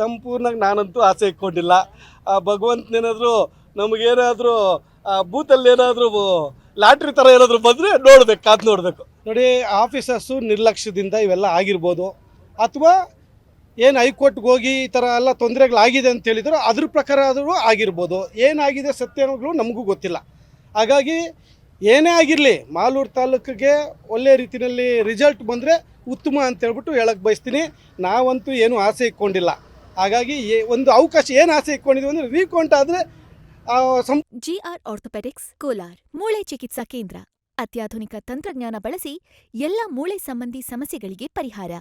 ಸಂಪೂರ್ಣವಾಗಿ ನಾನಂತೂ ಆಸೆ ಇಟ್ಕೊಂಡಿಲ್ಲ. ಆ ಭಗವಂತನೇನಾದರೂ ನಮಗೇನಾದರೂ ಬೂತಲ್ಲಿ ಏನಾದರೂ ಲಾಟ್ರಿ ಥರ ಏನಾದರೂ ಬಂದರೆ ನೋಡಬೇಕು, ಕಾದು ನೋಡಬೇಕು. ನೋಡಿ, ಆಫೀಸರ್ಸು ನಿರ್ಲಕ್ಷ್ಯದಿಂದ ಇವೆಲ್ಲ ಆಗಿರ್ಬೋದು. ಅಥವಾ ಏನು ಹೈಕೋರ್ಟ್ಗೆ ಹೋಗಿ ಈ ಥರ ಎಲ್ಲ ತೊಂದರೆಗಳಾಗಿದೆ ಅಂತ ಹೇಳಿದ್ರು ಅದ್ರ ಪ್ರಕಾರ ಆದರೂ ಆಗಿರ್ಬೋದು. ಏನಾಗಿದೆ ಸತ್ಯಗಳು ನಮಗೂ ಗೊತ್ತಿಲ್ಲ. ಹಾಗಾಗಿ ಏನೇ ಆಗಿರಲಿ, ಮಾಲೂರು ತಾಲೂಕಿಗೆ ಒಳ್ಳೆ ರೀತಿಯಲ್ಲಿ ರಿಸಲ್ಟ್ ಬಂದರೆ ಉತ್ತಮ ಅಂತ ಹೇಳ್ಬಿಟ್ಟು ಹೇಳಕ್ಕೆ ಬಯಸ್ತೀನಿ. ನಾವಂತೂ ಏನು ಆಸೆ ಇಟ್ಕೊಂಡಿಲ್ಲ. ಹಾಗಾಗಿ ಒಂದು ಅವಕಾಶ, ಏನು ಆಸೆ ಇಟ್ಕೊಂಡಿದ್ವಿ ಅಂದ್ರೆ ರೀಕೌಂಟ್ ಆದ್ರೆ ಜಿ ಜಿಆರ್ ಆರ್ಥೋಪೆಡಿಕ್ಸ್, ಕೋಲಾರ್, ಮೂಳೆ ಚಿಕಿತ್ಸಾ ಕೇಂದ್ರ. ಅತ್ಯಾಧುನಿಕ ತಂತ್ರಜ್ಞಾನ ಬಳಸಿ ಎಲ್ಲ ಮೂಳೆ ಸಂಬಂಧಿ ಸಮಸ್ಯೆಗಳಿಗೆ ಪರಿಹಾರ.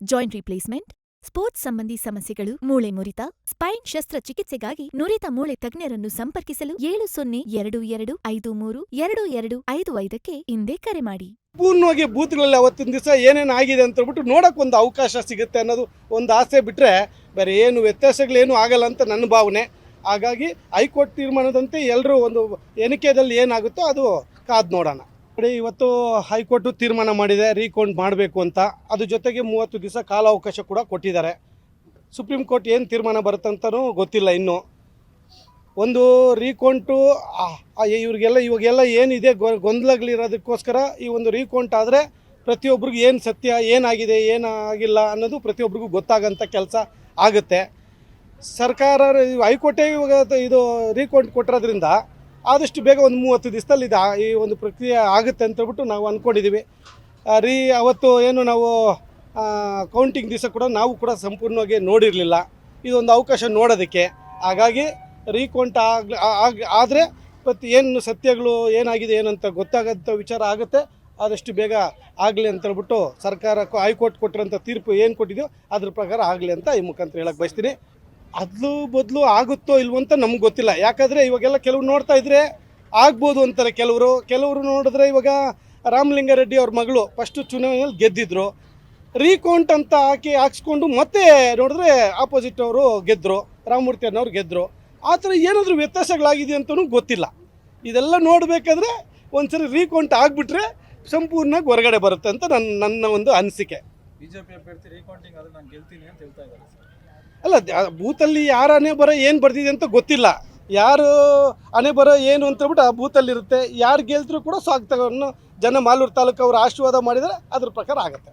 ಜಾಯಿಂಟ್ ರಿಪ್ಲೇಸ್ಮೆಂಟ್ ಸ್ಪೋರ್ಟ್ಸ್ ಸಂಬಂಧಿ ಸಮಸ್ಯೆಗಳು, ಮೂಳೆ ಮುರಿತ, ಸ್ಪೈನ್ ಶಸ್ತ್ರಚಿಕಿತ್ಸೆಗಾಗಿ ನುರಿತ ಮೂಳೆ ತಜ್ಞರನ್ನು ಸಂಪರ್ಕಿಸಲು ಏಳು ಸೊನ್ನೆ ಎರಡು ಎರಡು ಐದು ಮೂರು ಎರಡು ಎರಡು ಐದು ಐದಕ್ಕೆ ಹಿಂದೆ ಕರೆ ಮಾಡಿ. ಪೂರ್ಣವಾಗಿ ಬೂತ್ಗಳಲ್ಲಿ ಅವತ್ತಿನ ದಿವಸ ಏನೇನು ಆಗಿದೆ ಅಂತ ಹೇಳ್ಬಿಟ್ಟು ನೋಡೋಕೆ ಒಂದು ಅವಕಾಶ ಸಿಗುತ್ತೆ ಅನ್ನೋದು ಒಂದು ಆಸೆ ಬಿಟ್ಟರೆ ಬೇರೆ ಏನು ವ್ಯತ್ಯಾಸಗಳೇನು ಆಗಲ್ಲ ಅಂತ ನನ್ನ ಭಾವನೆ. ಹಾಗಾಗಿ ಹೈಕೋರ್ಟ್ ತೀರ್ಮಾನದಂತೆ ಎಲ್ಲರೂ ಒಂದು ಎಣಿಕೆದಲ್ಲಿ ಏನಾಗುತ್ತೋ ಅದು ಕಾದು ನೋಡೋಣ. ನೋಡಿ, ಇವತ್ತು ಹೈಕೋರ್ಟು ತೀರ್ಮಾನ ಮಾಡಿದೆ, ರೀಕೌಂಟ್ ಮಾಡಬೇಕು ಅಂತ. ಅದ್ರ ಜೊತೆಗೆ ಮೂವತ್ತು ದಿವಸ ಕಾಲಾವಕಾಶ ಕೂಡ ಕೊಟ್ಟಿದ್ದಾರೆ. ಸುಪ್ರೀಂ ಕೋರ್ಟ್ ಏನು ತೀರ್ಮಾನ ಬರುತ್ತಂತನೂ ಗೊತ್ತಿಲ್ಲ ಇನ್ನೂ. ಒಂದು ರೀಕೌಂಟು ಇವ್ರಿಗೆಲ್ಲ ಇವಾಗೆಲ್ಲ ಏನಿದೆ ಗೊಂದಲಗಳಿರೋದಕ್ಕೋಸ್ಕರ ಈ ಒಂದು ರೀಕೌಂಟ್ ಆದರೆ ಪ್ರತಿಯೊಬ್ಬರಿಗೂ ಏನು ಸತ್ಯ, ಏನಾಗಿದೆ, ಏನಾಗಿಲ್ಲ ಅನ್ನೋದು ಪ್ರತಿಯೊಬ್ಬರಿಗೂ ಗೊತ್ತಾಗಂಥ ಕೆಲಸ ಆಗುತ್ತೆ. ಸರ್ಕಾರ, ಹೈಕೋರ್ಟೇ ಇವಾಗ ಇದು ರೀಕೌಂಟ್ ಕೊಟ್ಟಿರೋದ್ರಿಂದ ಆದಷ್ಟು ಬೇಗ ಒಂದು ಮೂವತ್ತು ದಿವಸದಲ್ಲಿ ಇದು ಈ ಒಂದು ಪ್ರಕ್ರಿಯೆ ಆಗುತ್ತೆ ಅಂತ ಹೇಳ್ಬಿಟ್ಟು ನಾವು ಅಂದ್ಕೊಂಡಿದ್ದೀವಿ. ರೀ, ಅವತ್ತು ಏನು ನಾವು ಕೌಂಟಿಂಗ್ ದಿವಸ ಕೂಡ ನಾವು ಕೂಡ ಸಂಪೂರ್ಣವಾಗಿ ನೋಡಿರಲಿಲ್ಲ. ಇದೊಂದು ಅವಕಾಶ ನೋಡೋದಕ್ಕೆ. ಹಾಗಾಗಿ ರೀಕೌಂಟ್ ಆಗ ಆದರೆ ಮತ್ತು ಏನು ಸತ್ಯಗಳು ಏನಾಗಿದೆ ಏನಂತ ಗೊತ್ತಾಗೋಂಥ ವಿಚಾರ ಆಗುತ್ತೆ. ಆದಷ್ಟು ಬೇಗ ಆಗಲಿ ಅಂತ ಹೇಳ್ಬಿಟ್ಟು ಸರ್ಕಾರ ಹೈಕೋರ್ಟ್ ಕೊಟ್ಟಿರೋಂಥ ತೀರ್ಪು ಏನು ಕೊಟ್ಟಿದೆಯೋ ಅದ್ರ ಪ್ರಕಾರ ಆಗಲಿ ಅಂತ ಈ ಮುಖಾಂತರ ಹೇಳಕ್ಕೆ ಬಯಸ್ತೀನಿ. ಅದ್ಲು ಬದಲು ಆಗುತ್ತೋ ಇಲ್ವೋ ಅಂತ ನಮ್ಗೆ ಗೊತ್ತಿಲ್ಲ. ಯಾಕಂದರೆ ಇವಾಗೆಲ್ಲ ಕೆಲವ್ರು ನೋಡ್ತಾ ಇದ್ರೆ ಆಗ್ಬೋದು ಅಂತಾರೆ ಕೆಲವರು. ಕೆಲವರು ನೋಡಿದ್ರೆ ಇವಾಗ ರಾಮಲಿಂಗಾರೆಡ್ಡಿ ಅವ್ರ ಮಗಳು ಫಸ್ಟು ಚುನಾವಣೆಯಲ್ಲಿ ಗೆದ್ದಿದ್ರು. ರೀಕೌಂಟ್ ಅಂತ ಹಾಕಿ ಹಾಕ್ಸ್ಕೊಂಡು ಮತ್ತೆ ನೋಡಿದ್ರೆ ಆಪೋಸಿಟ್ ಅವರು ಗೆದ್ದರು ರಾಮಮೂರ್ತಿ ಅನ್ನೋರು ಗೆದ್ದರು ಆ ಥರ ಏನಾದರೂ ವ್ಯತ್ಯಾಸಗಳಾಗಿದೆ ಅಂತಲೂ ಗೊತ್ತಿಲ್ಲ. ಇದೆಲ್ಲ ನೋಡಬೇಕಾದ್ರೆ ಒಂದ್ಸರಿ ರೀಕೌಂಟ್ ಆಗಿಬಿಟ್ರೆ ಸಂಪೂರ್ಣವಾಗಿ ಹೊರಗಡೆ ಬರುತ್ತೆ ಅಂತ ನನ್ನ ನನ್ನ ಒಂದು ಅನಿಸಿಕೆ. ಬಿಜೆಪಿ ಅಭ್ಯರ್ಥಿ ರೀಕೌಂಟಿಂಗ್ ನಾನು ಗೆಲ್ತೀನಿ ಅಂತ ಹೇಳ್ತಾ ಇದ್ದಾರೆ ಅಲ್ಲ ಬೂತಲ್ಲಿ ಯಾರ ಹಣೆ ಬರ ಏನು ಬರ್ತಿದೆ ಅಂತ ಗೊತ್ತಿಲ್ಲ. ಯಾರು ಹಣೆ ಬರ ಏನು ಅಂತ ಹೇಳ್ಬಿಟ್ಟು ಆ ಬೂತಲ್ಲಿರುತ್ತೆ ಯಾರು ಗೆಲ್ತರೂ ಕೂಡ ಸ್ವಾಗತವನ್ನು ಜನ ಮಾಲೂರು ತಾಲೂಕು ಅವರು ಆಶೀರ್ವಾದ ಮಾಡಿದರೆ ಅದ್ರ ಪ್ರಕಾರ ಆಗುತ್ತೆ.